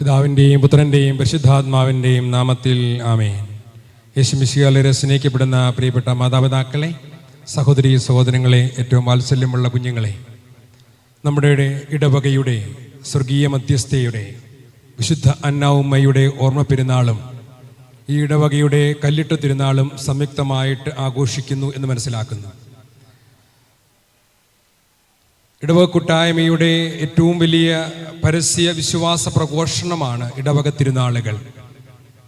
പിതാവിന്റെയും പുത്രന്റെയും പരിശുദ്ധാത്മാവിന്റെയും നാമത്തിൽ ആമേൻ. യേശുമിശിയാലരെ സ്നേഹിക്കപ്പെടുന്ന പ്രിയപ്പെട്ട മാതാപിതാക്കളെ സഹോദരി സഹോദരങ്ങളെ ഏറ്റവും വാത്സല്യമുള്ള കുഞ്ഞുങ്ങളെ നമ്മുടെ ഇടവകയുടെ സ്വർഗീയ മധ്യസ്ഥയുടെ വിശുദ്ധ അന്നാവുമ്മയുടെ ഓർമ്മ പെരുന്നാളും ഈ ഇടവകയുടെ കല്ലിട്ട തിരുനാളും സംയുക്തമായിട്ട് ആഘോഷിക്കുന്നു എന്ന് മനസ്സിലാക്കുന്നു. ഇടവക കൂട്ടായ്മയുടെ ഏറ്റവും വലിയ പരസ്യ വിശ്വാസ പ്രഘോഷണമാണ് ഇടവക തിരുനാളുകൾ.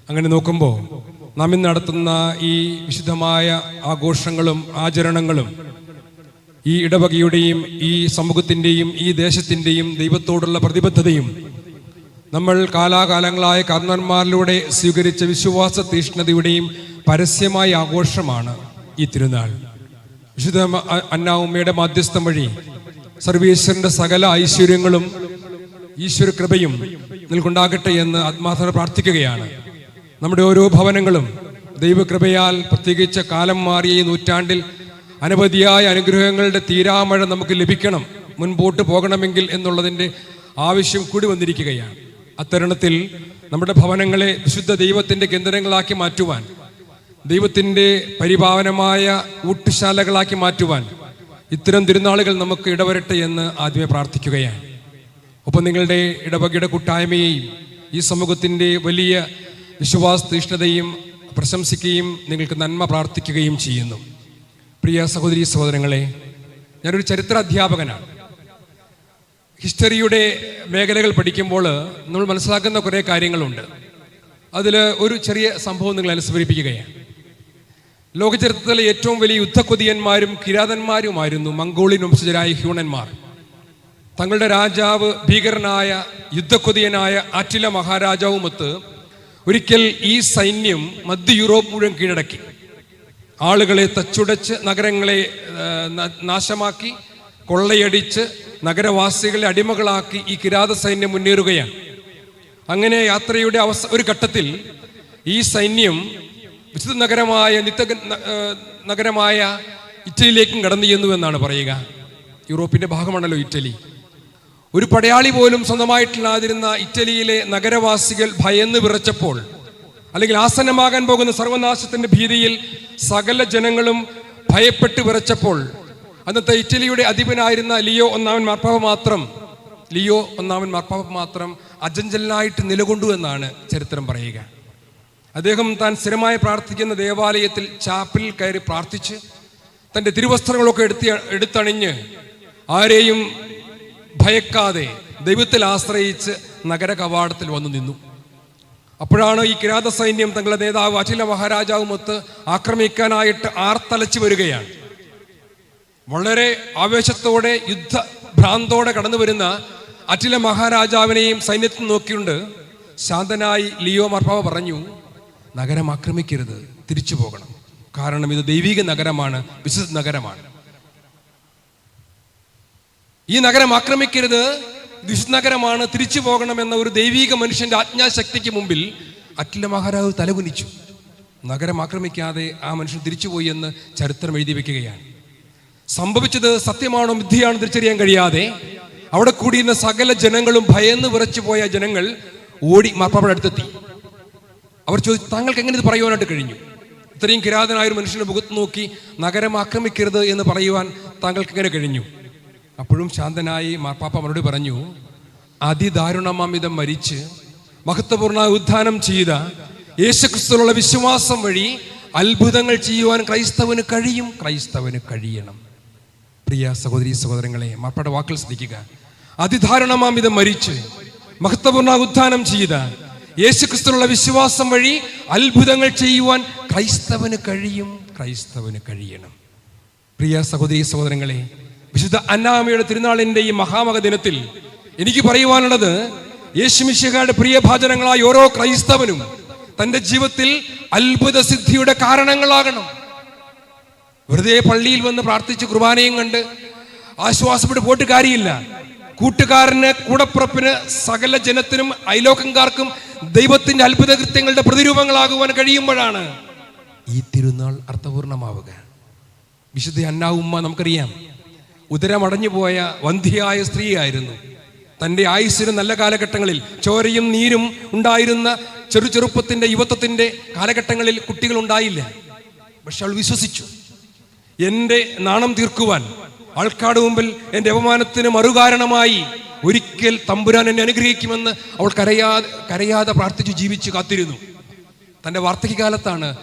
അങ്ങനെ നോക്കുമ്പോൾ നാം നടത്തുന്ന ഈ വിശുദ്ധമായ ആഘോഷങ്ങളും ആചരണങ്ങളും ഈ ഇടവകയുടെയും ഈ സമൂഹത്തിന്റെയും ഈ ദേശത്തിന്റെയും ദൈവത്തോടുള്ള പ്രതിബദ്ധതയും നമ്മൾ കാലാകാലങ്ങളായ കർണന്മാരിലൂടെ സ്വീകരിച്ച വിശ്വാസ തീഷ്ണതയുടെയും പരസ്യമായ ആഘോഷമാണ് ഈ തിരുനാൾ. വിശുദ്ധ അന്നാ ഉമ്മയുടെ മാധ്യസ്ഥം വഴി സർവീശ്വരന്റെ സകല ഐശ്വര്യങ്ങളും ഈശ്വര കൃപയും നിൽക്കുണ്ടാകട്ടെ എന്ന് ആത്മാർത്ഥന പ്രാർത്ഥിക്കുകയാണ്. നമ്മുടെ ഓരോ ഭവനങ്ങളും ദൈവകൃപയാൽ പ്രത്യേകിച്ച് കാലം മാറിയ ഈ നൂറ്റാണ്ടിൽ അനവധിയായ അനുഗ്രഹങ്ങളുടെ തീരാമഴ നമുക്ക് ലഭിക്കണം മുൻപോട്ട് പോകണമെങ്കിൽ എന്നുള്ളതിന്റെ ആവശ്യം കൂടി വന്നിരിക്കുകയാണ്. അത്തരുണത്തിൽ നമ്മുടെ ഭവനങ്ങളെ വിശുദ്ധ ദൈവത്തിന്റെ കേന്ദ്രങ്ങളാക്കി മാറ്റുവാൻ ദൈവത്തിന്റെ പരിപാവനമായ ഊട്ടുശാലകളാക്കി മാറ്റുവാൻ ഇത്തരം തിരുനാളുകൾ നമുക്ക് ഇടവരട്ടെ എന്ന് ആദ്യമേ പ്രാർത്ഥിക്കുകയാണ്. ഒപ്പം നിങ്ങളുടെ ഇടവകയുടെ കൂട്ടായ്മയെയും ഈ സമൂഹത്തിന്റെ വലിയ വിശ്വാസ തീഷ്ണതയും പ്രശംസിക്കുകയും നിങ്ങൾക്ക് നന്മ പ്രാർത്ഥിക്കുകയും ചെയ്യുന്നു. പ്രിയ സഹോദരി സഹോദരങ്ങളെ ഞാനൊരു ചരിത്ര അധ്യാപകനാണ് ഹിസ്റ്ററിയുടെ മേഖലകൾ പഠിക്കുമ്പോൾ നമ്മൾ മനസ്സിലാക്കുന്ന കുറേ കാര്യങ്ങളുണ്ട്. അതിൽ ഒരു ചെറിയ സംഭവം നിങ്ങൾ അനുസ്മരിപ്പിക്കുകയാണ്. ലോകചരിത്രത്തിലെ ഏറ്റവും വലിയ യുദ്ധക്കൊതിയന്മാരും കിരാതന്മാരുമായിരുന്നു മംഗോളിയൻ വംശജരായ ഹ്യൂണന്മാർ. തങ്ങളുടെ രാജാവ് ഭീകരനായ യുദ്ധക്കൊതിയനായ ആറ്റില മഹാരാജാവുമൊത്ത് ഒരിക്കൽ ഈ സൈന്യം മധ്യ യൂറോപ്പ് മുഴുവൻ കീഴടക്കി. ആളുകളെ തച്ചുടച്ച് നഗരങ്ങളെ നാശമാക്കി കൊള്ളയടിച്ച് നഗരവാസികളെ അടിമകളാക്കി ഈ കിരാത സൈന്യം മുന്നേറുകയാണ്. അങ്ങനെ യാത്രയുടെ അവസ ഒരു ഘട്ടത്തിൽ ഈ സൈന്യം വിശുദ്ധ നഗരമായ നിത്യ നഗരമായ ഇറ്റലിയിലേക്കും കടന്നു ചെന്നു എന്നാണ് പറയുക. യൂറോപ്പിന്റെ ഭാഗമാണല്ലോ ഇറ്റലി. ഒരു പടയാളി പോലും സ്വന്തമായിട്ടില്ലാതിരുന്ന ഇറ്റലിയിലെ നഗരവാസികൾ ഭയന്ന് വിറച്ചപ്പോൾ അല്ലെങ്കിൽ ആസന്നമാകാൻ പോകുന്ന സർവനാശത്തിന്റെ ഭീതിയിൽ സകല ജനങ്ങളും ഭയപ്പെട്ട് വിറച്ചപ്പോൾ അന്നത്തെ ഇറ്റലിയുടെ അധിപനായിരുന്ന ലിയോ ഒന്നാമൻ മാർപ്പാവ് മാത്രം ലിയോ ഒന്നാമൻ മാർപ്പാവ് മാത്രം അജഞ്ചലായിട്ട് നിലകൊണ്ടു എന്നാണ് ചരിത്രം പറയുക. അദ്ദേഹം താൻ സ്ഥിരമായി പ്രാർത്ഥിക്കുന്ന ദേവാലയത്തിൽ ചാപ്പിൽ കയറി പ്രാർത്ഥിച്ച് തന്റെ തിരുവസ്ത്രങ്ങളൊക്കെ എടുത്തി എടുത്തണിഞ്ഞ് ആരെയും ഭയക്കാതെ ദൈവത്തിൽ ആശ്രയിച്ച് നഗര കവാടത്തിൽ വന്നു നിന്നു. അപ്പോഴാണ് ഈ കിരാത സൈന്യം തങ്ങളുടെ നേതാവ് അഖില മഹാരാജാവുമൊത്ത് ആക്രമിക്കാനായിട്ട് ആർത്തലച്ചു വരികയാണ്. വളരെ ആവേശത്തോടെ യുദ്ധ ഭ്രാന്തോടെ കടന്നു വരുന്ന അഖില മഹാരാജാവിനെയും സൈന്യത്തിൽ നോക്കിയുണ്ട് ശാന്തനായി ലിയോ മാർപ്പാവ പറഞ്ഞു നഗരം ആക്രമിക്കരുത് തിരിച്ചു പോകണം. കാരണം ഇത് ദൈവിക നഗരമാണ് വിശുദ്ധ നഗരമാണ്. ഈ നഗരം ആക്രമിക്കരുത് വിശുദ്ധ നഗരമാണ് തിരിച്ചു പോകണമെന്ന ഒരു ദൈവിക മനുഷ്യന്റെ ആജ്ഞാശക്തിക്ക് മുമ്പിൽ അഖില മഹാരാജ് തലകുനിച്ചു. നഗരം ആക്രമിക്കാതെ ആ മനുഷ്യൻ തിരിച്ചുപോയി എന്ന് ചരിത്രം എഴുതി വെക്കുകയാണ്. സംഭവിച്ചത് സത്യമാണോ മിഥ്യയാണോ തിരിച്ചറിയാൻ കഴിയാതെ അവിടെ കൂടിയിരുന്ന സകല ജനങ്ങളും ഭയന്ന് വിറച്ചു പോയ ജനങ്ങൾ ഓടി മാർപ്പാപ്പയുടെ അവർ ചോദിച്ചു താങ്കൾക്ക് എങ്ങനെ ഇത് പറയുവാനായിട്ട് കഴിഞ്ഞു? ഇത്രയും കിരാതനായ ഒരു മനുഷ്യന്റെ മുഖത്ത് നോക്കി നഗരം ആക്രമിക്കരുത് എന്ന് പറയുവാൻ താങ്കൾക്ക് എങ്ങനെ കഴിഞ്ഞു? അപ്പോഴും ശാന്തനായി മാർപ്പാപ്പ മറുപടി പറഞ്ഞു അതിദാരുണമാമിതം മരിച്ച് മഹത്വപൂർണ ഉദ്ധാനം ചെയ്ത യേശുക്രിസ്തുവിലുള്ള വിശ്വാസം വഴി അത്ഭുതങ്ങൾ ചെയ്യുവാൻ ക്രൈസ്തവന് കഴിയും ക്രൈസ്തവന് കഴിയണം. പ്രിയ സഹോദരി സഹോദരങ്ങളെ മാർപ്പാടെ വാക്കുകൾ ശ്രദ്ധിക്കുക. അതിദാരുണമാമിതം മരിച്ച് മഹത്വപൂർണ ഉദ്ധാനം ചെയ്ത യേശുക്രിസ്തുവിലുള്ള വിശ്വാസം വഴി അത്ഭുതങ്ങൾ ചെയ്യുവാൻ ക്രൈസ്തവന് കഴിയും ക്രൈസ്തവന് കഴിയണം. പ്രിയ സഹോദരി സഹോദരങ്ങളെ വിശുദ്ധ അന്നാമയുടെ തിരുനാളിന്റെ ഈ മഹാമക ദിനത്തിൽ എനിക്ക് പറയുവാനുള്ളത് യേശുമിശിഹയുടെ പ്രിയഭാചനങ്ങളായ ഓരോ ക്രൈസ്തവനും തന്റെ ജീവിതത്തിൽ അത്ഭുത സിദ്ധിയുടെ കാരണങ്ങളാകണം. വെറുതെ പള്ളിയിൽ വന്ന് പ്രാർത്ഥിച്ച് കുർബാനയും കണ്ട് ആശ്വാസപ്പെട്ട് പോയിട്ട് കാര്യമില്ല. കൂട്ടുകാരന് കൂടപ്പുറപ്പിന് സകല ജനത്തിനും അയലോക്കംകാർക്കും ദൈവത്തിന്റെ അത്ഭുത കൃത്യങ്ങളുടെ പ്രതിരൂപങ്ങളാകുവാൻ കഴിയുമ്പോഴാണ് ഈ തിരുനാൾ അർത്ഥപൂർണമാവുക. വിശുദ്ധ അന്നാവുമ്മ നമുക്കറിയാം ഉദരമടഞ്ഞു പോയ വന്ധ്യയായ സ്ത്രീയായിരുന്നു. തന്റെ ആയുസ്സിന് നല്ല കാലഘട്ടങ്ങളിൽ ചോരയും നീരും ഉണ്ടായിരുന്ന ചെറു ചെറുപ്പത്തിന്റെ യുവത്വത്തിന്റെ കാലഘട്ടങ്ങളിൽ കുട്ടികൾ ഉണ്ടായില്ല. പക്ഷെ അവൾ വിശ്വസിച്ചു എന്റെ നാണം തീർക്കുവാൻ ആൾക്കാട് മുമ്പിൽ എന്റെ അപമാനത്തിന് മറുകാരണമായി ഒരിക്കൽ തമ്പുരാൻ എന്നെ അനുഗ്രഹിക്കുമെന്ന് അവൾ കരയാതെ കരയാതെ പ്രാർത്ഥിച്ചു ജീവിച്ച് കാത്തിരുന്നു. തന്റെ വാർദ്ധക്യകാലത്താണ്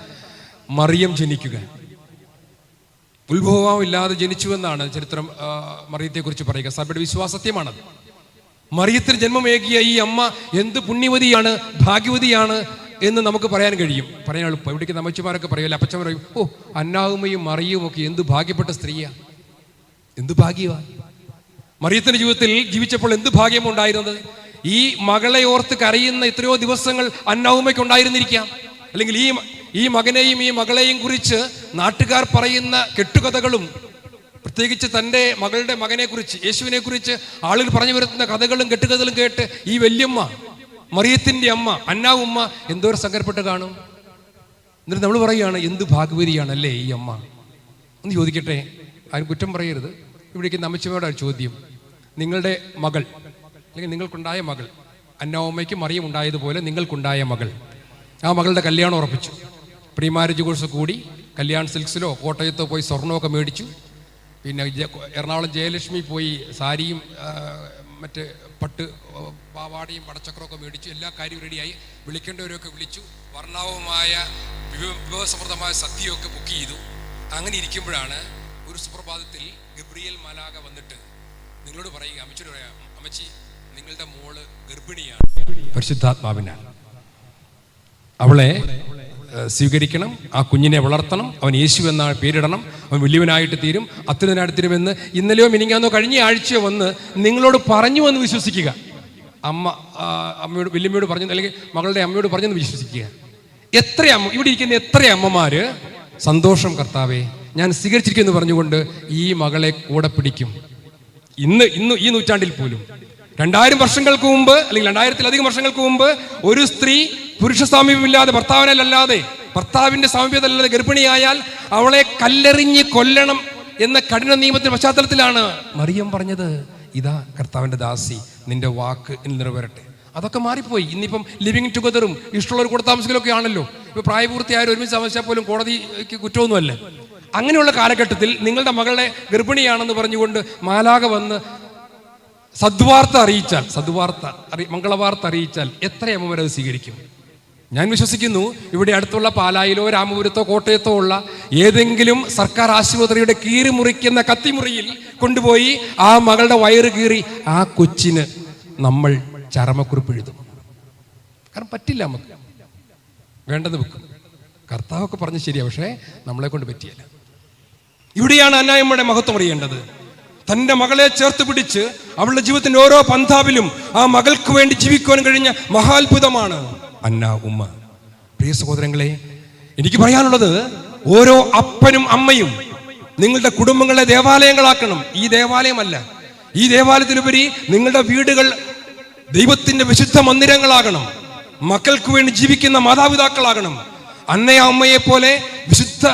മറിയം ജനിക്കുക. ഉത്ഭവമില്ലാതെ ജനിച്ചുവെന്നാണ് ചരിത്രം മറിയത്തെക്കുറിച്ച് പറയുക. സഭയുടെ വിശ്വാസത്യമാണത്. മറിയത്തിൽ ജന്മമേകിയ ഈ അമ്മ എന്ത് പുണ്യവതിയാണ് ഭാഗ്യവതിയാണ് എന്ന് നമുക്ക് പറയാൻ കഴിയും. പറയാൻ ഇവിടേക്ക് നമ്മച്ചുമാരൊക്കെ പറയുമല്ലോ അപ്പച്ചൻ പറയും ഓ അന്നാവുമയും മറിയും ഒക്കെ എന്ത് ഭാഗ്യപ്പെട്ട സ്ത്രീയാ. എന്ത് ഭാഗ്യമാണ് മറിയത്തിന്റെ ജീവിതത്തിൽ ജീവിച്ചപ്പോൾ എന്ത് ഭാഗ്യമുണ്ടായിരുന്നത്? ഈ മകളെ ഓർത്ത് കരയുന്ന എത്രയോ ദിവസങ്ങൾ അന്നൗമയ്ക്ക് ഉണ്ടായിരുന്നിരിക്കാം അല്ലെങ്കിൽ ഈ ഈ മകനെയും ഈ മകളെയും കുറിച്ച് നാട്ടുകാർ പറയുന്ന കെട്ടുകഥകളും പ്രത്യേകിച്ച് തന്റെ മകളുടെ മകനെ കുറിച്ച് യേശുവിനെ കുറിച്ച് ആളുകൾ പറഞ്ഞു വരുത്തുന്ന കഥകളും കെട്ടുകഥകളും കേട്ട് ഈ വല്യമ്മ മറിയത്തിന്റെ അമ്മ അന്നാ അന്നാവുമ്മ എന്തോരം സങ്കരപ്പെട്ട് കാണും. എന്നിട്ട് നമ്മൾ പറയുകയാണ് എന്ത് ഭാഗ്യവതിയാണല്ലേ ഈ അമ്മ? ഒന്ന് ചോദിക്കട്ടെ? ആരും കുറ്റം പറയരുത്. ഇവിടേക്ക് നമ്മച്ചമ്മയുടെ ഒരു ചോദ്യം. നിങ്ങളുടെ മകൾ അല്ലെങ്കിൽ നിങ്ങൾക്കുണ്ടായ മകൾ അന്നാവുമ്മയ്ക്ക് മറിയം ഉണ്ടായതുപോലെ നിങ്ങൾക്കുണ്ടായ മകൾ. ആ മകളുടെ കല്യാണം ഉറപ്പിച്ചു. പ്രീ മാരേജ് കോഴ്സ് കൂടി കല്യാൺ സിൽക്സിലോ കോട്ടയത്തോ പോയി സ്വർണമൊക്കെ മേടിച്ചു. പിന്നെ എറണാകുളം ജയലക്ഷ്മി പോയി സാരിയും മറ്റ് പട്ട് പാവാടയും പടച്ചക്രമൊക്കെ മേടിച്ചു. എല്ലാ കാര്യവും റെഡിയായി വിളിക്കേണ്ടവരൊക്കെ വിളിച്ചു. വർണാവുമായ വിഭവ- വിഭവസമൃദ്ധമായ സദ്യയൊക്കെ ബുക്ക് ചെയ്തു. അങ്ങനെ ഇരിക്കുമ്പോഴാണ് ഒരു സുപ്രഭാതത്തിൽ ഗബ്രിയൽ മാലാക വന്നിട്ട് നിങ്ങളോട് പറയുക അമ്മച്ചോട് പറയാം അമ്മച്ചി നിങ്ങളുടെ മോൾ ഗർഭിണിയാണ്. പരിശുദ്ധാത്മാവിനാൽ അവളെ സ്വീകരിക്കണം ആ കുഞ്ഞിനെ വളർത്തണം അവൻ യേശു എന്ന പേരിടണം അവൻ വലിയവനായിട്ട് തീരും അത്യുതനായിട്ട് തീരുമെന്ന് ഇന്നലെയോ മിനിങ്ങാന്നോ കഴിഞ്ഞ ആഴ്ചയോ വന്ന് നിങ്ങളോട് പറഞ്ഞു എന്ന് വിശ്വസിക്കുക. അമ്മ അമ്മയോട് വല്യമ്മയോട് പറഞ്ഞു അല്ലെങ്കിൽ മകളുടെ അമ്മയോട് പറഞ്ഞെന്ന് വിശ്വസിക്കുക. എത്ര അമ്മ ഇവിടെ ഇരിക്കുന്ന എത്ര അമ്മമാര് സന്തോഷം കർത്താവേ. ഞാൻ സ്വീകരിച്ചിരിക്കുന്നു പറഞ്ഞുകൊണ്ട് ഈ മകളെ കൂടെ പിടിക്കും. ഇന്ന് ഇന്ന് ഈ നൂറ്റാണ്ടിൽ പോലും. രണ്ടായിരം വർഷങ്ങൾക്ക് മുമ്പ് അല്ലെങ്കിൽ രണ്ടായിരത്തിലധികം വർഷങ്ങൾക്ക് മുമ്പ് ഒരു സ്ത്രീ പുരുഷ സാമീപ്യമില്ലാതെ ഭർത്താവിനല്ലാതെ ഭർത്താവിന്റെ സാമീപ്യതല്ലാതെ ഗർഭിണിയായാൽ അവളെ കല്ലെറിഞ്ഞ് കൊല്ലണം എന്ന കഠിന നിയമത്തിന്റെ പശ്ചാത്തലത്തിലാണ് മറിയം പറഞ്ഞത്. ഇതാ കർത്താവിന്റെ ദാസി നിന്റെ വാക്ക് എന്ന് നിറവേറട്ടെ അതൊക്കെ മാറിപ്പോയി. ഇന്നിപ്പം ലിവിങ് ടുഗദറും ഇഷ്ടമുള്ളവർ കൂടെ താമസിക്കലൊക്കെ ആണല്ലോ. ഇപ്പോൾ പ്രായപൂർത്തിയായ ഒരുമിച്ച് താമസിച്ചാൽ പോലും കോടതിക്ക് കുറ്റമൊന്നുമല്ല. അങ്ങനെയുള്ള കാലഘട്ടത്തിൽ നിങ്ങളുടെ മകളെ ഗർഭിണിയാണെന്ന് പറഞ്ഞുകൊണ്ട് മാലാക വന്ന് സദ്വാർത്ത അറിയിച്ചാൽ സദ്വാർത്ത അറി മംഗളവാർത്ത അറിയിച്ചാൽ എത്ര അമ്മമാരത് സ്വീകരിക്കും. ഞാൻ വിശ്വസിക്കുന്നു ഇവിടെ അടുത്തുള്ള പാലായിലോ രാമപുരത്തോ കോട്ടയത്തോ ഉള്ള ഏതെങ്കിലും സർക്കാർ ആശുപത്രിയുടെ കീറി മുറിക്കുന്ന കത്തിമുറിയിൽ കൊണ്ടുപോയി ആ മകളുടെ വയറ് കീറി ആ കൊച്ചിന് നമ്മൾ ചരമക്കുറിപ്പ് എഴുതും. കാരണം പറ്റില്ല നമുക്ക്. വേണ്ടെന്ന് വെക്കും. കർത്താവൊക്കെ പറഞ്ഞ് ശരിയാ പക്ഷേ നമ്മളെ കൊണ്ട് പറ്റിയല്ല. ഇവിടെയാണ് അന്നായമ്മയുടെ മഹത്വം അറിയേണ്ടത്. തന്റെ മകളെ ചേർത്ത് പിടിച്ച് അവളുടെ ജീവിതത്തിന്റെ ഓരോ പന്ഥാവിലും ആ മകൾക്ക് വേണ്ടി ജീവിക്കുവാൻ കഴിഞ്ഞ മഹാത്ഭുതമാണ് അന്ന ഉമ്മ. പ്രിയ സഹോദരങ്ങളെ എനിക്ക് പറയാനുള്ളത് ഓരോ അപ്പനും അമ്മയും നിങ്ങളുടെ കുടുംബങ്ങളെ ദേവാലയങ്ങളാക്കണം. ഈ ദേവാലയമല്ല. ഈ ദേവാലയത്തിലുപരി നിങ്ങളുടെ വീടുകൾ ദൈവത്തിന്റെ വിശുദ്ധ മന്ദിരങ്ങളാകണം. മക്കൾക്ക് വേണ്ടി ജീവിക്കുന്ന മാതാപിതാക്കളാകണം. അന്നയ അമ്മയെ പോലെ വിശുദ്ധ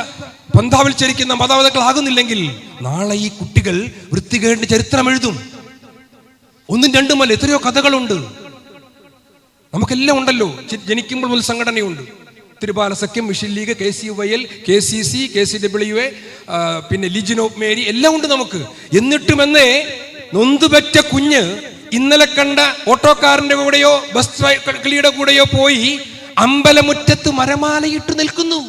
പന്താവിൽ ചരിക്കുന്ന മാതാപിതാക്കളാകുന്നില്ലെങ്കിൽ നാളെ ഈ കുട്ടികൾ വൃത്തികേടിന്റെ ചരിത്രം എഴുതും. ഒന്നും രണ്ടുമല്ല എത്രയോ കഥകളുണ്ട്. നമുക്കെല്ലാം ഉണ്ടല്ലോ. ജനിക്കുമ്പോൾ മുതൽ സംഘടനയുണ്ട്. തിരുപാല സഖ്യം mission league K C Y L K C C K C W A പിന്നെ ലിജിൻ ഓഫ് മേരി എല്ലാം ഉണ്ട് നമുക്ക്. എന്നിട്ടുമെന്നേ നൊന്തുപറ്റ കുഞ്ഞ് ഇന്നലെ കണ്ട ഓട്ടോക്കാരന്റെ കൂടെയോ ബസ് കിളിയുടെ കൂടെയോ പോയി അമ്പലമുറ്റത്ത് മരമാലയിട്ട് നിൽക്കുന്നു.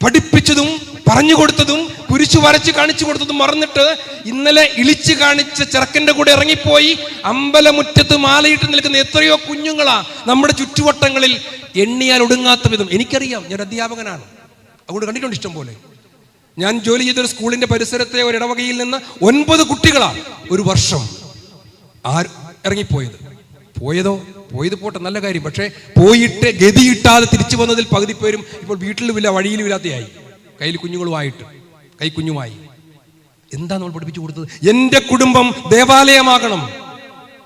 പഠിപ്പിച്ചതും പറഞ്ഞു കൊടുത്തതും കുരിശു വരച്ച് കാണിച്ചു കൊടുത്തതും മറന്നിട്ട് ഇന്നലെ ഇളിച്ചു കാണിച്ച ചെറുക്കന്റെ കൂടെ ഇറങ്ങിപ്പോയി അമ്പലമുറ്റത്ത് മാലയിട്ട് നിൽക്കുന്ന എത്രയോ കുഞ്ഞുങ്ങളാ നമ്മുടെ ചുറ്റുവട്ടങ്ങളിൽ എണ്ണിയാൽ ഒടുങ്ങാത്ത വിധം. എനിക്കറിയാം ഞാൻ അധ്യാപകനാണ്. അതുകൊണ്ട് കണ്ടിട്ടുണ്ട് ഇഷ്ടം പോലെ ഞാൻ ജോലി ചെയ്തൊരു സ്കൂളിന്റെ പരിസരത്തെ ഒരു ഇടവകയിൽ നിന്ന് ഒൻപത് കുട്ടികളാണ് ഒരു വർഷം. ആ ഇറങ്ങിപ്പോയത്? പോയതോ? പോയത് പോട്ടെ നല്ല കാര്യം. പക്ഷേ പോയിട്ട് ഗതിയിട്ടാതെ തിരിച്ചു വന്നതിൽ പകുതി പേരും ഇപ്പോൾ വീട്ടിലുമില്ല വഴിയിലുമില്ലാതെയായി കയ്യിൽ കുഞ്ഞുങ്ങളുമായിട്ട്. കൈ കുഞ്ഞുമായി. എന്താ നമ്മൾ പഠിപ്പിച്ചു കൊടുത്തത്? എന്റെ കുടുംബം ദേവാലയമാകണം.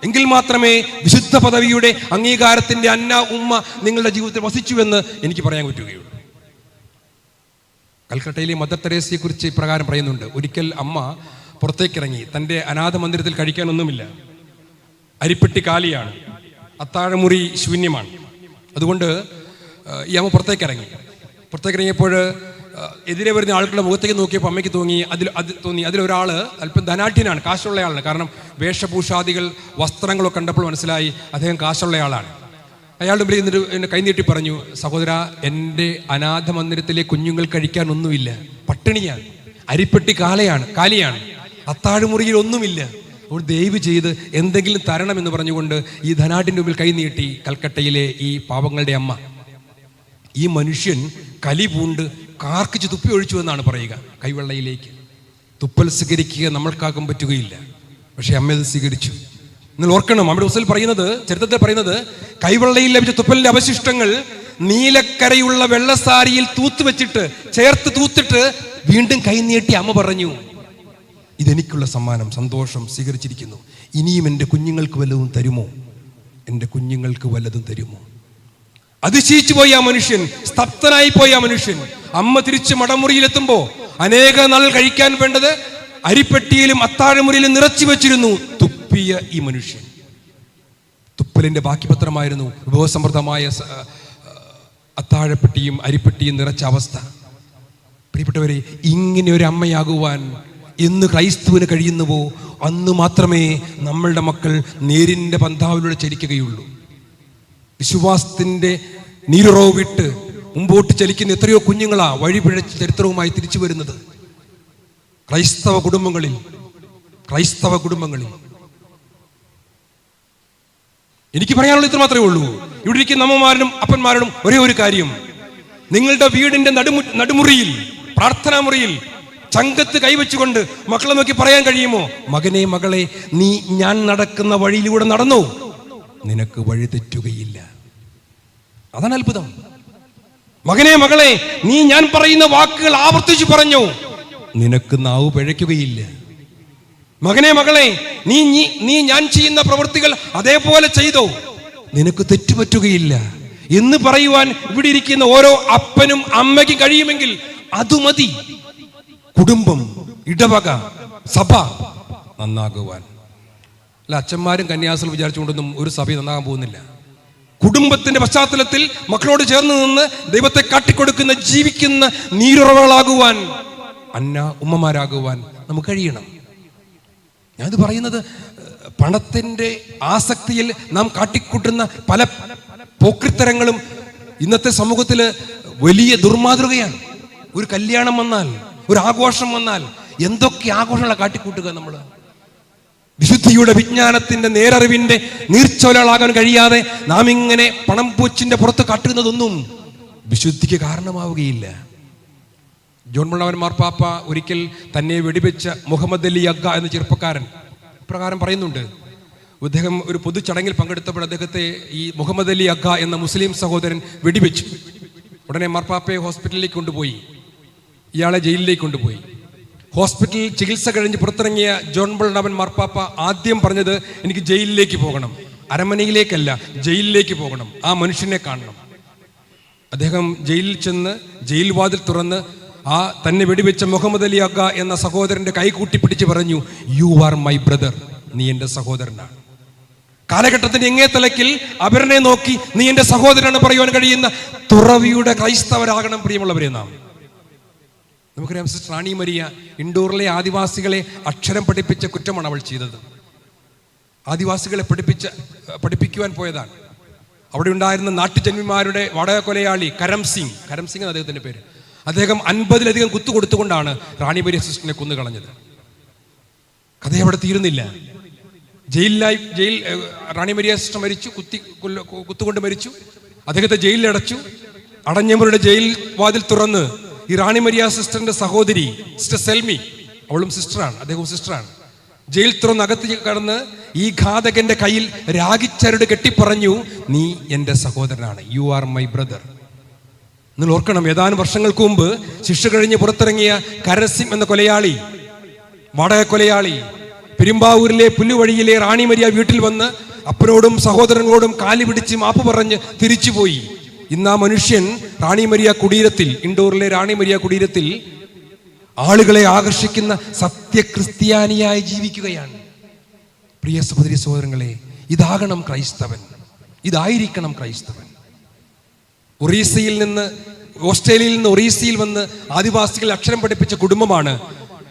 എങ്കിൽ മാത്രമേ വിശുദ്ധ പദവിയുടെ അംഗീകാരത്തിന്റെ അന്ന ഉമ്മ നിങ്ങളുടെ ജീവിതത്തിൽ വസിച്ചുവെന്ന് എനിക്ക് പറയാൻ പറ്റുകയുള്ളൂ. കൽക്കട്ടയിലെ മദർ തെരേസയെ കുറിച്ച് ഇപ്രകാരം പറയുന്നുണ്ട്. ഒരിക്കൽ അമ്മ പുറത്തേക്കിറങ്ങി. തന്റെ അനാഥ മന്ദിരത്തിൽ കഴിക്കാനൊന്നുമില്ല. അരിപ്പെട്ടി കാലിയാണ്. അത്താഴമുറി ശൂന്യമാണ്. അതുകൊണ്ട് ഈ അമ്മ പുറത്തേക്കിറങ്ങി. പുറത്തേക്കിറങ്ങിയപ്പോൾ എതിരെ വരുന്ന ആളുകളുടെ മുഖത്തേക്ക് നോക്കിയപ്പോൾ അമ്മയ്ക്ക് തോന്നി അതിൽ അത് തോന്നി അതിലൊരാൾ അല്പം ധനാഠ്യനാണ് കാശുള്ള ആളാണ് കാരണം വേഷഭൂഷാദികൾ വസ്ത്രങ്ങളൊക്കെ കണ്ടപ്പോൾ മനസ്സിലായി അദ്ദേഹം കാശുള്ള ആളാണ് അയാളുടെ മുമ്പിൽ എന്നിട്ട് എന്നെ കൈനീട്ടി പറഞ്ഞു സഹോദര എന്റെ അനാഥ മന്ദിരത്തിലെ കുഞ്ഞുങ്ങൾ കഴിക്കാൻ ഒന്നുമില്ല പട്ടിണിയാണ്. അരിപ്പെട്ടി കാലയാണ് കാലിയാണ്. അത്താഴമുറിയിൽ ഒന്നുമില്ല. അതുകൊണ്ട് ദയവ് ചെയ്ത് എന്തെങ്കിലും തരണം തരണമെന്ന് പറഞ്ഞുകൊണ്ട് ഈ ധനാട്ടിന്റെ മുമ്പിൽ കൈനീട്ടി കൽക്കട്ടയിലെ ഈ പാവങ്ങളുടെ അമ്മ. ഈ മനുഷ്യൻ കലി പൂണ്ട് കാർക്കിച്ച് തുപ്പി ഒഴിച്ചു എന്നാണ് പറയുക കൈവെള്ളയിലേക്ക്. തുപ്പൽ സ്വീകരിക്കുക നമ്മൾക്കാക്കാൻ പറ്റുകയില്ല. പക്ഷേ അമ്മ അത് സ്വീകരിച്ചു. നിങ്ങൾ ഓർക്കണം അവിടെ ഉസൽ പറയുന്നത് ചരിത്രത്തിൽ പറയുന്നത് കൈവെള്ളയിൽ ലഭിച്ച തുപ്പലിന്റെ അവശിഷ്ടങ്ങൾ നീലക്കരയുള്ള വെള്ളസാരിയിൽ തൂത്ത് വെച്ചിട്ട് ചേർത്ത് തൂത്തിട്ട് വീണ്ടും കൈനീട്ടി അമ്മ പറഞ്ഞു ഇതെനിക്കുള്ള സമ്മാനം സന്തോഷം സ്വീകരിച്ചിരിക്കുന്നു. ഇനിയും എന്റെ കുഞ്ഞുങ്ങൾക്ക് വല്ലതും തരുമോ? എന്റെ കുഞ്ഞുങ്ങൾക്ക് വല്ലതും തരുമോ? അതിശയിച്ചു പോയി ആ മനുഷ്യൻ സ്തബ്ധനായി പോയി ആ മനുഷ്യൻ. അമ്മ തിരിച്ച് മടമുറിയിലെത്തുമ്പോ അനേക നാൾ കഴിക്കാൻ വേണ്ടത് അരിപ്പെട്ടിയിലും അത്താഴമുറിയിലും നിറച്ചു വെച്ചിരുന്നു തുപ്പിയ ഈ മനുഷ്യൻ. തുപ്പലിന്റെ ബാക്കി പത്രമായിരുന്നു വിഭവസമൃദ്ധമായ അത്താഴപ്പെട്ടിയും അരിപ്പെട്ടിയും നിറച്ച അവസ്ഥ. പ്രിയപ്പെട്ടവരെ ഇങ്ങനെ ഒരു അമ്മയാകുവാൻ എന്ന് ക്രൈസ്തുവിന് കഴിയുന്നുവോ? അന്ന് മാത്രമേ നമ്മളുടെ മക്കൾ നേരിന്റെ പന്താവിലൂടെ ചലിക്കുകയുള്ളൂ. വിശ്വാസത്തിന്റെ നീരുറവ് വിട്ട് മുമ്പോട്ട് ചലിക്കുന്ന എത്രയോ കുഞ്ഞുങ്ങളാ വഴിപിഴച്ച് ചരിത്രവുമായി തിരിച്ചു വരുന്നത്. ക്രൈസ്തവ കുടുംബങ്ങളിൽ ക്രൈസ്തവ കുടുംബങ്ങളിൽ എനിക്ക് പറയാനുള്ളത് ഇത്ര മാത്രമേ ഉള്ളൂ. ഇവിടെ ഇരിക്കുന്ന അമ്മമാരും അപ്പന്മാരോടും ഒരേ ഒരു കാര്യം. നിങ്ങളുടെ വീടിന്റെ നടുമു നടുമുറിയിൽ പ്രാർത്ഥനാ മുറിയിൽ ചങ്കത്ത് കൈവച്ചുകൊണ്ട് മക്കളെ നോക്കി പറയാൻ കഴിയുമോ? മകനെ മകളെ നീ ഞാൻ നടക്കുന്ന വഴിയിലൂടെ നടന്നു? നിനക്ക് വഴി തെറ്റുകയില്ല. അതാണ് അത്ഭുതം. മകനെ മകളെ നീ ഞാൻ പറയുന്ന വാക്കുകൾ ആവർത്തിച്ചു പറഞ്ഞു? നിനക്ക് നാവ് പിഴയ്ക്കുകയില്ല. മകനെ മകളെ നീ നീ- ഞാൻ ചെയ്യുന്ന പ്രവൃത്തികൾ അതേപോലെ ചെയ്തോ? നിനക്ക് തെറ്റുപറ്റുകയില്ല. എന്ന് പറയുവാൻ ഇവിടെ ഇരിക്കുന്ന ഓരോ അപ്പനും അമ്മയ്ക്കും കഴിയുമെങ്കിൽ അത് മതി. കുടുംബം ഇടവക സഭ നന്നാകുവാൻ. അല്ല അച്ഛന്മാരും കന്യാസികൾ വിചാരിച്ചുകൊണ്ടൊന്നും ഒരു സഭ നന്നാകാൻ പോകുന്നില്ല. കുടുംബത്തിന്റെ പശ്ചാത്തലത്തിൽ മക്കളോട് ചേർന്ന് നിന്ന് ദൈവത്തെ കാട്ടിക്കൊടുക്കുന്ന ജീവിക്കുന്ന നീരുറവകളാകുവാൻ അന്ന ഉമ്മമാരാകുവാൻ നമുക്ക് കഴിയണം. ഞാനിത് പറയുന്നത് പണത്തിന്റെ ആസക്തിയിൽ നാം കാട്ടിക്കൂട്ടുന്ന പല പോക്രിത്തരങ്ങളും ഇന്നത്തെ സമൂഹത്തിൽ വലിയ ദുർമാതൃകയാണ്. ഒരു കല്യാണം വന്നാൽ ഒരു ആഘോഷം വന്നാൽ എന്തൊക്കെ ആഘോഷങ്ങളാണ് കാട്ടിക്കൂട്ടുക നമ്മൾ വിശുദ്ധിയുടെ വിജ്ഞാനത്തിന്റെ നേരറിവിന്റെ നീർച്ചോലകളാകാൻ കഴിയാതെ നാം ഇങ്ങനെ പണം പൂച്ചിന്റെ പുറത്ത് കാട്ടുന്നതൊന്നും വിശുദ്ധിക്ക് കാരണമാവുകയില്ല. ജോൺ മുള്ളവൻ മാർപ്പാപ്പ ഒരിക്കൽ തന്നെ വെടിവെച്ച മുഹമ്മദ് അലി അഗ്ഗ എന്ന ചെറുപ്പക്കാരൻ. ഇപ്രകാരം പറയുന്നുണ്ട് അദ്ദേഹം ഒരു പൊതു ചടങ്ങിൽ പങ്കെടുത്തപ്പോൾ അദ്ദേഹത്തെ ഈ മുഹമ്മദ് അലി അഗ്ഗ എന്ന മുസ്ലിം സഹോദരൻ വെടിവെച്ചു. ഉടനെ മാർപ്പാപ്പയെ ഹോസ്പിറ്റലിലേക്ക് കൊണ്ടുപോയി. ഇയാളെ ജയിലിലേക്ക് കൊണ്ടുപോയി. ഹോസ്പിറ്റലിൽ ചികിത്സ കഴിഞ്ഞ് പുറത്തിറങ്ങിയ ജോൺ ബൾഡവൻ മാർപ്പാപ്പ ആദ്യം പറഞ്ഞത് എനിക്ക് ജയിലിലേക്ക് പോകണം. അരമനയിലേക്കല്ല ജയിലിലേക്ക് പോകണം. ആ മനുഷ്യനെ കാണണം. അദ്ദേഹം ജയിലിൽ ചെന്ന് ജയിൽ വാതിൽ തുറന്ന് ആ തന്നെ വെടിവെച്ച മുഹമ്മദ് അലി അക്ക എന്ന സഹോദരന്റെ കൈകൂട്ടി കൂട്ടിപ്പിടിച്ച് പറഞ്ഞു യു ആർ മൈ ബ്രദർ നീ എന്റെ സഹോദരനാണ്. കാലഘട്ടത്തിന്റെ എങ്ങേ തലക്കിൽ അവരനെ നോക്കി നീ എന്റെ സഹോദരനാണ് പറയുവാൻ കഴിയുന്ന തുറവിയുടെ ക്രൈസ്തവരാകണം പ്രിയമുള്ളവരെ നാം. നമുക്കറിയാം സിസ്റ്റർ റാണി മരിയ ഇൻഡോറിലെ ആദിവാസികളെ അക്ഷരം പഠിപ്പിച്ച കുറ്റമാണ് അവൾ ചെയ്തത്. ആദിവാസികളെ പഠിപ്പിച്ച പഠിപ്പിക്കുവാൻ പോയതാണ്. അവിടെ ഉണ്ടായിരുന്ന നാട്ടുജന്മിമാരുടെ വടക കൊലയാളി കരം സിംഗ് കരം സിംഗ് അദ്ദേഹത്തിന്റെ പേര്. അദ്ദേഹം അൻപതിലധികം കുത്തു കൊടുത്തുകൊണ്ടാണ് റാണി മരിയ സിസ്റ്ററിനെ കൊന്നു കളഞ്ഞത് കഥ അവിടെ തീരുന്നില്ല. ജയിലിലായി ജയിൽ റാണി മരിയ സിസ്റ്റർ മരിച്ചു കുത്തി കുത്തുകൊണ്ട് മരിച്ചു. അദ്ദേഹത്തെ ജയിലിൽ അടച്ചു. അടഞ്ഞവരുടെ ജയിൽ വാതിൽ തുറന്ന് ഈ റാണി മരിയ സിസ്റ്ററിന്റെ സഹോദരി സിസ്റ്റർ സെൽമി അവളും സിസ്റ്ററാണ് അദ്ദേഹവും സിസ്റ്ററാണ്. ജയിൽ തുറന്ന് അകത്ത് കടന്ന് ഈ ഘാതകന്റെ കയ്യിൽ രാഗിച്ചരട് കെട്ടിപ്പറഞ്ഞു നീ എന്റെ സഹോദരനാണ്. യു ആർ മൈ ബ്രദർ നിങ്ങൾ ഓർക്കണം ഏതാനും വർഷങ്ങൾക്ക് മുമ്പ് ശിക്ഷ കഴിഞ്ഞ് പുറത്തിറങ്ങിയ കരസിം എന്ന കൊലയാളി വാടക കൊലയാളി പെരുമ്പാവൂരിലെ പുല്ലുവഴിയിലെ റാണിമരിയ വീട്ടിൽ വന്ന് അപ്പനോടും സഹോദരങ്ങളോടും കാലി പിടിച്ച് മാപ്പ് പറഞ്ഞ് തിരിച്ചുപോയി. ഇന്ന് ആ മനുഷ്യൻ റാണിമരിയ കുടീരത്തിൽ ഇൻഡോറിലെ റാണിമരിയ കുടീരത്തിൽ ആളുകളെ ആകർഷിക്കുന്ന സത്യക്രിസ്ത്യാനിയായി ജീവിക്കുകയാണ്. പ്രിയ സഹോദരി സഹോദരങ്ങളെ ഇതാകണം ക്രൈസ്തവൻ ഇതായിരിക്കണം ക്രൈസ്തവൻ. ഒറീസയിൽ നിന്ന് ഓസ്ട്രേലിയയിൽ നിന്ന് ഒറീസയിൽ വന്ന് ആദിവാസികൾ അക്ഷരം പഠിപ്പിച്ച കുടുംബമാണ്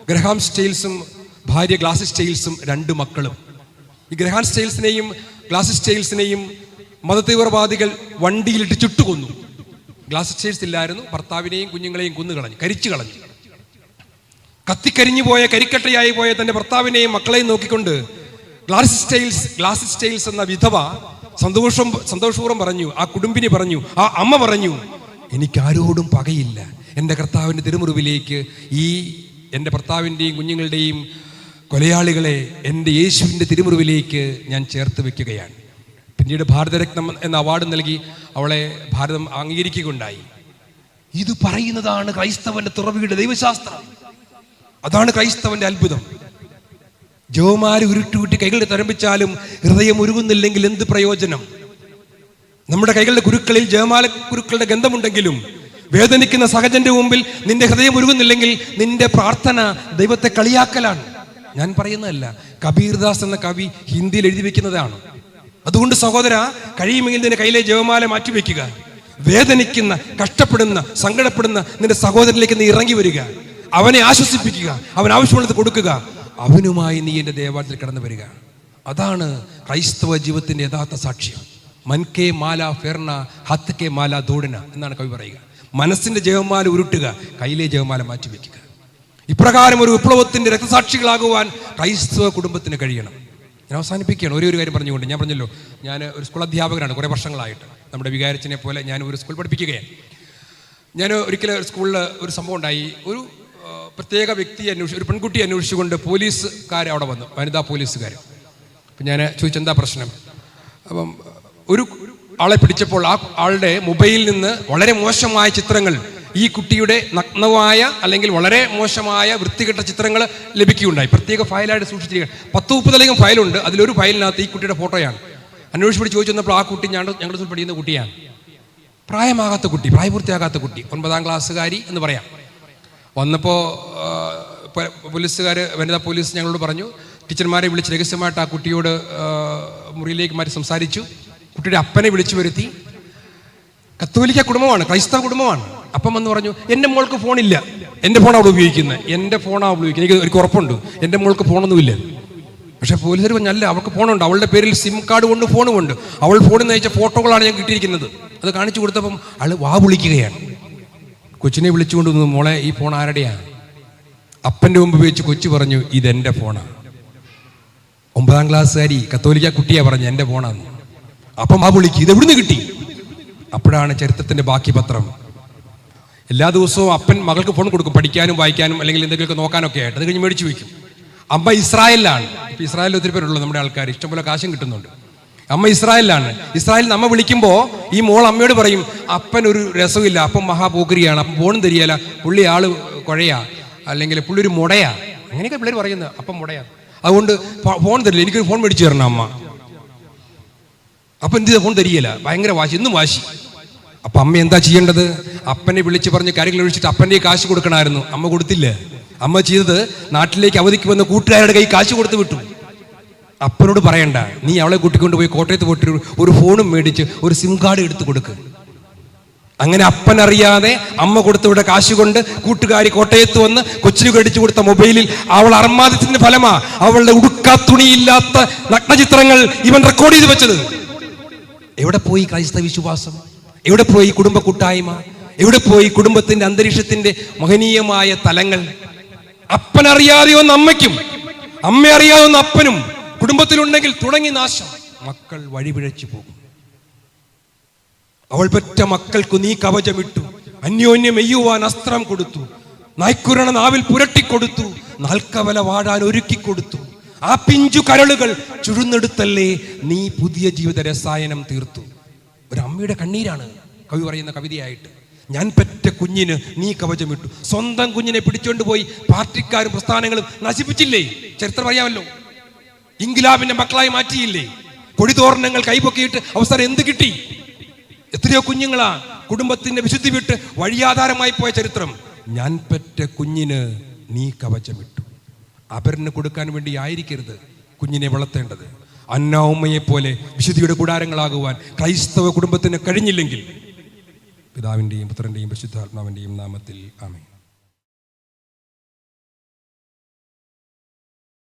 ഗ്രഹാം സ്റ്റെയിൽസും ഭാര്യ ഗ്ലാസ് സ്റ്റെയിൽസും രണ്ട് മക്കളും. ഈ ഗ്രഹാം സ്റ്റെയിൽസിനെയും ഗ്ലാസ് സ്റ്റെയിൽസിനെയും മതതീവ്രവാദികൾ വണ്ടിയിലിട്ട് ചുട്ടുകൊന്നു. ഗ്ലാസ് സ്റ്റെയിൽസ് ഇല്ലായിരുന്നു ഭർത്താവിനെയും കുഞ്ഞുങ്ങളെയും കുന്നു കളഞ്ഞു കരിച്ചു കളഞ്ഞു. കത്തിക്കരിഞ്ഞു പോയ കരിക്കട്ടയായി പോയ തന്റെ ഭർത്താവിനെയും മക്കളെയും നോക്കിക്കൊണ്ട് ഗ്ലാസ് സ്റ്റൈൽസ് ഗ്ലാസ് സ്റ്റൈൽസ് എന്ന വിധവ സന്തോഷം സന്തോഷപൂർവം പറഞ്ഞു ആ കുടുംബിനി പറഞ്ഞു ആ അമ്മ പറഞ്ഞു എനിക്ക് ആരോടും പകയില്ല. എന്റെ കർത്താവിന്റെ തിരുമുറിവിലേക്ക് ഈ എന്റെ ഭർത്താവിന്റെയും കുഞ്ഞുങ്ങളുടെയും കൊലയാളികളെ എന്റെ യേശുവിന്റെ തിരുമുറിവിലേക്ക് ഞാൻ ചേർത്ത് വെക്കുകയാണ്. പിന്നീട് ഭാരതരത്നം എന്ന അവാർഡ് നൽകി അവളെ ഭാരതം അംഗീകരിക്കുകയുണ്ടായി. ഇത് പറയുന്നതാണ് ക്രൈസ്തവന്റെ തുറവിയുടെ ദൈവശാസ്ത്രം. അതാണ് ക്രൈസ്തവന്റെ അത്ഭുതം. ജോമാര് ഉരുട്ടുകൂട്ടി കൈകളിൽ തരമ്പിച്ചാലും ഹൃദയം ഉരുകുന്നില്ലെങ്കിൽ എന്ത് പ്രയോജനം? നമ്മുടെ കൈകളുടെ കുരുക്കളിൽ ജയമാല കുരുക്കളുടെ ഗന്ധമുണ്ടെങ്കിലും വേദനിക്കുന്ന സഹജന്റെ മുമ്പിൽ നിന്റെ ഹൃദയം ഉരുകുന്നില്ലെങ്കിൽ നിന്റെ പ്രാർത്ഥന ദൈവത്തെ കളിയാക്കലാണ്. ഞാൻ പറയുന്നതല്ല കബീർദാസ് എന്ന കവി ഹിന്ദിയിൽ എഴുതി വെക്കുന്നതാണ്. അതുകൊണ്ട് സഹോദര കഴിയുമെങ്കിൽ നിന്റെ കയ്യിലെ മാറ്റി മാറ്റിവെക്കുക വേദനിക്കുന്ന കഷ്ടപ്പെടുന്ന സങ്കടപ്പെടുന്ന നിന്റെ സഹോദരനിലേക്ക് നീ ഇറങ്ങി വരിക. അവനെ ആശ്വസിപ്പിക്കുക അവൻ ആവശ്യമുള്ളത് കൊടുക്കുക. അവനുമായി നീ എന്റെ ദേവാലയത്തിൽ കടന്നു വരിക അതാണ് ക്രൈസ്തവ ജീവിതത്തിന്റെ യഥാർത്ഥ സാക്ഷ്യം. മൻകെ മാല ഫെർണ ഹത്ത് കെ മാല ദോടന എന്നാണ് കവി പറയുക. മനസ്സിന്റെ ജയമാല ഉരുട്ടുക കയ്യിലെ ജയമാല മാറ്റിവെക്കുക ഇപ്രകാരം ഒരു വിപ്ലവത്തിന്റെ രക്തസാക്ഷികളാകുവാൻ ക്രൈസ്തവ കുടുംബത്തിന് കഴിയണം. ഞാൻ അവസാനിപ്പിക്കുകയാണ്. ഒരേ ഒരു കാര്യം പറഞ്ഞുകൊണ്ട് ഞാൻ പറഞ്ഞല്ലോ ഞാൻ ഒരു സ്കൂൾ അധ്യാപകനാണ് കുറേ വർഷങ്ങളായിട്ട്. നമ്മുടെ വികാരച്ചനെ പോലെ ഞാൻ ഒരു സ്കൂൾ പഠിപ്പിക്കുകയാണ്. ഞാൻ ഒരിക്കലും ഒരു സ്കൂളിൽ ഒരു സംഭവം ഉണ്ടായി. ഒരു പ്രത്യേക വ്യക്തിയെ അന്വേഷിച്ച് ഒരു പെൺകുട്ടിയെ അന്വേഷിച്ചുകൊണ്ട് പോലീസുകാർ അവിടെ വന്നു വനിതാ പോലീസുകാർ അപ്പം ഞാൻ ചോദിച്ചെന്താ പ്രശ്നം? അപ്പം ഒരു ആളെ പിടിച്ചപ്പോൾ ആ ആളുടെ മൊബൈലിൽ നിന്ന് വളരെ മോശമായ ചിത്രങ്ങൾ ഈ കുട്ടിയുടെ നഗ്നമായ അല്ലെങ്കിൽ വളരെ മോശമായ വൃത്തികെട്ട ചിത്രങ്ങൾ ലഭിക്കുകയുണ്ടായി. പ്രത്യേക ഫയലായിട്ട് സൂക്ഷിച്ചിരിക്കുക പത്ത് മുപ്പതിലധികം ഫയലുണ്ട് അതിലൊരു ഫയലിനകത്ത് ഈ കുട്ടിയുടെ ഫോട്ടോയാണ്. അന്വേഷിച്ച് പിടിച്ച് ചോദിച്ചു വന്നപ്പോൾ ആ കുട്ടി ഞങ്ങളുടെ ഞങ്ങളുടെ സ്കൂളിൽ പഠിക്കുന്ന കുട്ടിയാണ്. പ്രായമാകാത്ത കുട്ടി പ്രായപൂർത്തിയാകാത്ത കുട്ടി ഒൻപതാം ക്ലാസ്സുകാരി എന്ന് പറയാം. വന്നപ്പോൾ പോലീസുകാർ വനിതാ പോലീസ് ഞങ്ങളോട് പറഞ്ഞു ടീച്ചർമാരെ വിളിച്ച് രഹസ്യമായിട്ട് ആ കുട്ടിയോട് മുറിയിലേക്ക് മാറ്റി സംസാരിച്ചു. കുട്ടിയുടെ അപ്പനെ വിളിച്ചു വരുത്തി. കത്തോലിക്ക കുടുംബമാണ് ക്രൈസ്തവ കുടുംബമാണ്. അപ്പം വന്ന് പറഞ്ഞു എന്റെ മോൾക്ക് ഫോണില്ല. എന്റെ ഫോൺ അവിടെ ഉപയോഗിക്കുന്നത് എന്റെ ഫോണാണ് ഉപയോഗിക്കുന്നത് എനിക്ക് എനിക്ക് ഉറപ്പുണ്ട്. എന്റെ മോൾക്ക് ഫോണൊന്നുമില്ല പക്ഷേ പോലീസുകാർ പറഞ്ഞല്ല അവൾക്ക് ഫോണുണ്ട്. അവളുടെ പേരിൽ സിം കാർഡ് കൊണ്ട് ഫോണും ഉണ്ട് അവൾ ഫോണിൽ നിന്ന് അയച്ച ഫോട്ടോകളാണ് ഞാൻ കിട്ടിയിരിക്കുന്നത്. അത് കാണിച്ചു കൊടുത്തപ്പം ആൾ വാ വിളിക്കുകയാണ്. കൊച്ചിനെ വിളിച്ചുകൊണ്ട് വന്നു മോളെ ഈ ഫോൺ ആരുടെയാണ് അപ്പന്റെ മുമ്പ് വെച്ച് കൊച്ചു പറഞ്ഞു ഇതെന്റെ ഫോണാണ് ഒമ്പതാം ക്ലാസ്സുകാരി കത്തോലിക്ക കുട്ടിയാ പറഞ്ഞു എന്റെ ഫോണാന്ന്. അപ്പം ആ വിളിക്ക് ഇത് എവിടുന്ന് കിട്ടി? അപ്പോഴാണ് ചരിത്രത്തിന്റെ ബാക്കി പത്രം. എല്ലാ ദിവസവും അപ്പൻ മകൾക്ക് ഫോൺ കൊടുക്കും പഠിക്കാനും വായിക്കാനും അല്ലെങ്കിൽ എന്തെങ്കിലുമൊക്കെ നോക്കാനൊക്കെ ആയിട്ട്. അത് കഴിഞ്ഞ് മേടിച്ചു വയ്ക്കും. അമ്മ ഇസ്രായേലിലാണ്. ഇപ്പൊ ഇസ്രായേലിൽ ഒത്തിരി പേരുള്ളൂ നമ്മുടെ ആൾക്കാർ ഇഷ്ടംപോലെ കാശും കിട്ടുന്നുണ്ട്. അമ്മ ഇസ്രായേലിലാണ്. ഇസ്രായേൽ നമ്മ വിളിക്കുമ്പോൾ ഈ മോൾ അമ്മയോട് പറയും അപ്പൻ ഒരു രസമില്ല അപ്പൻ മഹാപോക്രിയാണ് അപ്പം പോണും തരികയില്ല പുള്ളി ആൾ കുഴയാ അല്ലെങ്കിൽ പുള്ളി ഒരു മുടയാ. അങ്ങനെയൊക്കെ പിള്ളേർ പറയുന്നത് അപ്പം മുടയാ. അതുകൊണ്ട് ഫോൺ തരില്ല എനിക്കൊരു ഫോൺ മേടിച്ചു തരണം അമ്മ. അപ്പൊ എന്ത് ചെയ്ത? ഫോൺ തരികയില്ല ഭയങ്കര വാശി ഇന്നും വാശി. അപ്പൊ അമ്മ എന്താ ചെയ്യേണ്ടത്? അപ്പനെ വിളിച്ച് പറഞ്ഞ് കാര്യങ്ങൾ ഒഴിച്ചിട്ട് അപ്പന്റെ കാശ് കൊടുക്കണമായിരുന്നു. അമ്മ കൊടുത്തില്ല. അമ്മ ചെയ്തത് നാട്ടിലേക്ക് അവധിക്ക് വന്ന കൂട്ടുകാരുടെ കൈ കാശ് കൊടുത്ത് വിട്ടു. അപ്പനോട് പറയണ്ട. നീ അവളെ കൂട്ടിക്കൊണ്ട് പോയി കോട്ടയത്ത് പോയിട്ട് ഒരു- ഫോണും മേടിച്ച് ഒരു സിം കാർഡ് എടുത്തു കൊടുക്ക്. അങ്ങനെ അപ്പൻ അറിയാതെ അമ്മ കൊടുത്തവിടെ കാശ് കൊണ്ട് കൂട്ടുകാരി കോട്ടയത്ത് വന്ന് കൊച്ചിന് കടിച്ചു കൊടുത്ത മൊബൈലിൽ അവൾ അർമാദത്തിന്റെ ഫലമാ അവളുടെ ഉടുക്കാ തുണിയില്ലാത്ത നഗ്നചിത്രങ്ങൾ ഇവൻ റെക്കോർഡ് ചെയ്ത് വെച്ചത്. എവിടെ പോയി ക്രൈസ്തവ വിശ്വാസം? എവിടെ പോയി കുടുംബ കൂട്ടായ്മ? എവിടെ പോയി കുടുംബത്തിന്റെ അന്തരീക്ഷത്തിന്റെ മഹനീയമായ തലങ്ങൾ? അപ്പൻ അറിയാതെ ഒന്ന് അമ്മയ്ക്കും. അമ്മ അറിയാതെ ഒന്ന് അപ്പനും കുടുംബത്തിലുണ്ടെങ്കിൽ തുടങ്ങി നാശം. മക്കൾ വഴിപിഴച്ചു പോകും. അവൾ പെറ്റ മക്കൾക്കു നീ കവചമിട്ടു. അന്യോന്യം എയ്യുവാൻ അസ്ത്രം കൊടുത്തു. നായ്ക്കുരണ നാവിൽ പുരട്ടിക്കൊടുത്തു. നാൽക്കവല ഒരുക്കി കൊടുത്തു ആ പിഞ്ചു കരളുകൾ ചുഴുന്നെടുത്തല്ലേ നീ പുതിയ ജീവിത രസായനം തീർത്തു. ഒരു അമ്മയുടെ കണ്ണീരാണ് കവി പറയുന്ന കവിതയായിട്ട്. ഞാൻ പെറ്റ കുഞ്ഞിന് നീ കവചമിട്ടു. സ്വന്തം കുഞ്ഞിനെ പിടിച്ചോണ്ട് പോയി പാർട്ടിക്കാരും പ്രസ്ഥാനങ്ങളും നശിപ്പിച്ചില്ലേ? ചരിത്രം അറിയാമല്ലോ. ഇൻഗിലാബിന്റെ മക്കളായി മാറ്റിയില്ലേ? കൊടിതോരണങ്ങൾ കൈപൊക്കിയിട്ട് അവസരം എന്ത് കിട്ടി? എത്രയോ കുഞ്ഞുങ്ങളാ കുടുംബത്തിന്റെ വിശുദ്ധി വിട്ട് വഴിയാധാരമായി പോയ ചരിത്രം. ഞാൻ പെറ്റ കുഞ്ഞിന് നീ കവചം കവചമിട്ടു അപരന് കൊടുക്കാൻ വേണ്ടി ആയിരിക്കരുത് കുഞ്ഞിനെ വളർത്തേണ്ടത്. അന്നാവുമ്മയെ പോലെ വിശുദ്ധിയുടെ കൂടാരങ്ങളാകുവാൻ ക്രൈസ്തവ കുടുംബത്തിന് കഴിഞ്ഞില്ലെങ്കിൽ പിതാവിന്റെയും പുത്രന്റെയും പരിശുദ്ധാത്മാവിന്റെയും നാമത്തിൽ ആമേ